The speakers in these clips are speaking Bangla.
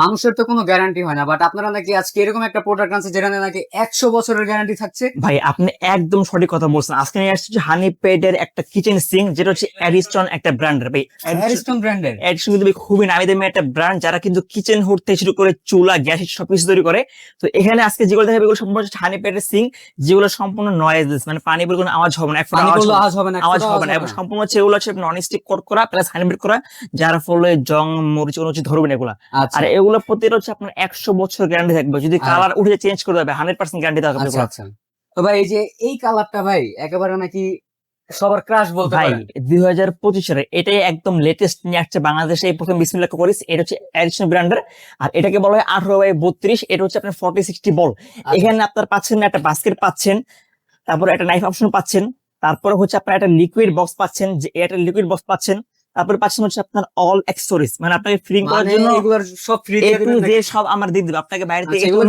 মানুষের তো কোনো গ্যারান্টি হয় না বাট আপনারা নাকি আজকে এরকম একটা প্রোডাক্ট আনছে যেখানে নাকি একশো বছরের গ্যারান্টি থাকছে? ভাই আপনি একদম সঠিক কথা বলছেন। আজকে নিয়ে আসছি হানি পেডের একটা কিচেন সিঙ্ক যেটা হচ্ছে অ্যারিস্টন একটা ব্র্যান্ডের ভাই। হ্যারিস্টন ব্র্যান্ডের অ্যাডিশন কিন্তু খুবই নামি দামি একটা ব্র্যান্ড যারা কিন্তু কিচেন হুড থেকে শুরু করে চুলা গ্যাস সব কিছু তৈরি করে। তো এখানে আজকে যেগুলো দেখাবে এগুলো সম্পূর্ণ হানি পেডের সিঙ্ক যেগুলো সম্পূর্ণ নয়েজলেস মানে পানি বলে কোনো আওয়াজ হবে না এক আওয়াজ হবে না। আওয়াজ হবে না আওয়াজ হবে না এবং সম্পূর্ণ হচ্ছে এগুলো হচ্ছে নন স্টিক কোট করা প্লাস হানিবেট করা যার ফলে জং মরিচ অনুচি ধরবে না এগুলা। আচ্ছা। আর এগুলো প্রতিটা হচ্ছে আপনার একশো বছর গ্যারান্টি থাকবে। যদি কালার উঠে চেঞ্জ করে দেবে হান্ড্রেড পার্সেন্ট গ্যারান্টি থাকবে আচ্ছা আচ্ছা। তো ভাই এই যে এই কালারটা ভাই একেবারে নাকি সবার ক্রাশ বলতে ভাই দুই হাজার এটাই একদম লেটেস্ট নিয়ে আসছে বাংলাদেশে এই প্রথম করিস এটা হচ্ছে অ্যাডিশনাল ব্র্যান্ডের। আর এটাকে বলা হয় আঠারো বাই বত্রিশ এটা হচ্ছে আপনার ফর্টি সিক্সটি বল। এখানে আপনার পাচ্ছেন একটা বাস্কেট পাচ্ছেন তারপরে একটা নাইফ অপশন পাচ্ছেন তারপরে হচ্ছে আপনার একটা লিকুইড বক্স পাচ্ছেন যে একটা লিকুইড বক্স পাচ্ছেন। তারপরে পাচ্ছেন হচ্ছে আপনার অল অ্যাক্সেসরিজ মানে আপনাকে ফ্রি করার মানে জন্য এগুলোর সব ফ্রি জেড সব আমার দিয়ে দিবে আপনাকে বাইরে থেকে আচ্ছা এগুলো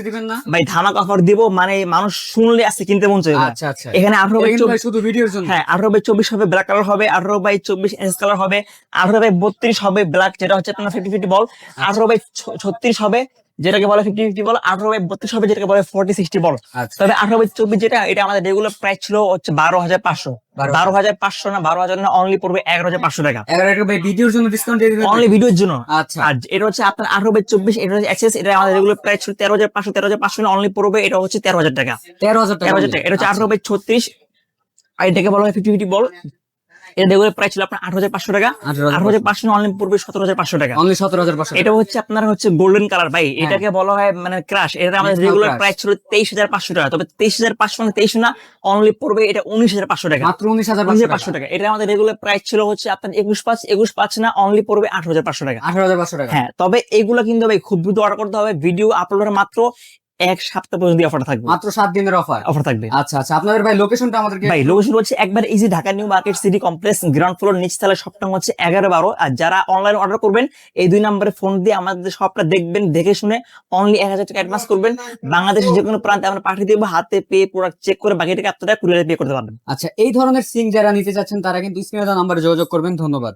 দিবেন না? ভাই ধামাক অফার দিব মানে মানুষ শুনলে আজকে কিনতে মন চাইবে আচ্ছা আচ্ছা। এখানে আঠারো বাই এগুলো চব্বিশ ভাই শুধু ভিডিওর জন্য? হ্যাঁ আঠারো বাই চব্বিশ হবে ব্ল্যাক কালার হবে আঠারো বাই চব্বিশ এস কালার হবে আঠারো বাই বত্রিশ হবে ব্ল্যাক যেটা হচ্ছে আপনার ফিফটি ফিফটি বল আঠারো বাই ছত্রিশ হবে যেটাকে বলে ফিফটি ফিফটি বল আঠারো বাই বত্রিশ হবে যেটাকে বলে ফোর্টি সিক্সটি বল। আচ্ছা। তবে আঠারো বাই চব্বিশ যেটা এটা আমাদের রেগুলার প্রাইস ছিল হচ্ছে বারো হাজার পাঁচশো। বারো হাজার। পাঁচশো না বারো হাজার না অনলি পড়বে এগারো হাজার পাঁচশো টাকা। ভিডিওর জন্য ডিসকাউন্ট অনলি ভিডিওর জন্য। আচ্ছা। আর এটা হচ্ছে আপনার আঠারো বাই চব্বিশ এটা হচ্ছে অ্যাক্সেস এটা আমাদের রেগুলার প্রাইস ছিল তেরো হাজার পাঁচশো তেরো হাজার পাঁচশো না অনলি পড়বে এটা হচ্ছে তেরো হাজার টাকা। তেরো হাজার টাকা তেরো হাজার টাকা এটা হচ্ছে আচ্ছা। আঠারো বাই ছত্রিশ আর এটাকে বলা হয় ফিফটি ফিফটি বল। এটা রেগুলার প্রাইস ছিল আপনার আঠারো হাজার পাঁচশো টাকা আঠারো হাজার পাঁচশো অনলাইন পড়বে সতেরো হাজার পাঁচশো টাকা অনলি সতেরো হাজার পাঁচশো এটা হচ্ছে আপনার হচ্ছে গোল্ডেন কালার ভাই হ্যাঁ। এটাকে বলা হয় মানে ক্রাশ এটা আমাদের রেগুলার প্রাইস ছিল তেইশ হাজার পাঁচশো টাকা তবে তেইশ হাজার পাঁচশো না তেইশ না অনলি পড়বে এটা উনিশ হাজার পাঁচশো টাকা মাত্র উনিশ হাজার পাঁচশো পাঁচশো টাকা এটা আমাদের রেগুলার প্রাইস ছিল হচ্ছে আপনার একুশ পাঁচ একুশ পাঁচ না অনলি পড়বে আঠারো হাজার পাঁচশো টাকা আঠারো হাজার পাঁচশো টাকা হ্যাঁ তবে এগুলো কিন্তু ভাই খুব দ্রুত অর্ডার করতে হবে ভিডিও আপলোডের মাত্র এক সপ্তাহ পর্যন্ত অফার থাকবে। মাত্র সাত দিনের অফার অফার থাকবে। আচ্ছা আচ্ছা আপনাদের ভাই লোকেশনটা আমাদেরকে ভাই লোকেশন হচ্ছে একবার easy Dhaka new market city complex ground floor শপটা হচ্ছে এগারো বারো। আর যারা অনলাইন অর্ডার করবেন এই দুই নম্বরে ফোন দিয়ে আমাদের শপটা দেখবেন দেখে শুনে অনলি এক হাজার টাকা অ্যাডভান্স করবেন। বাংলাদেশের যে কোনো প্রান্তে আমরা পাঠিয়ে দেবো হাতে পে প্রোডাক্ট চেক করে বাকি টাকা আপনারা কুরিয়ারে পে করতে পারবেন। আচ্ছা এই ধরনের সিং যারা নিতে চাচ্ছেন তারা কিন্তু স্ক্রিনে নাম্বারে যোগাযোগ করবেন। ধন্যবাদ।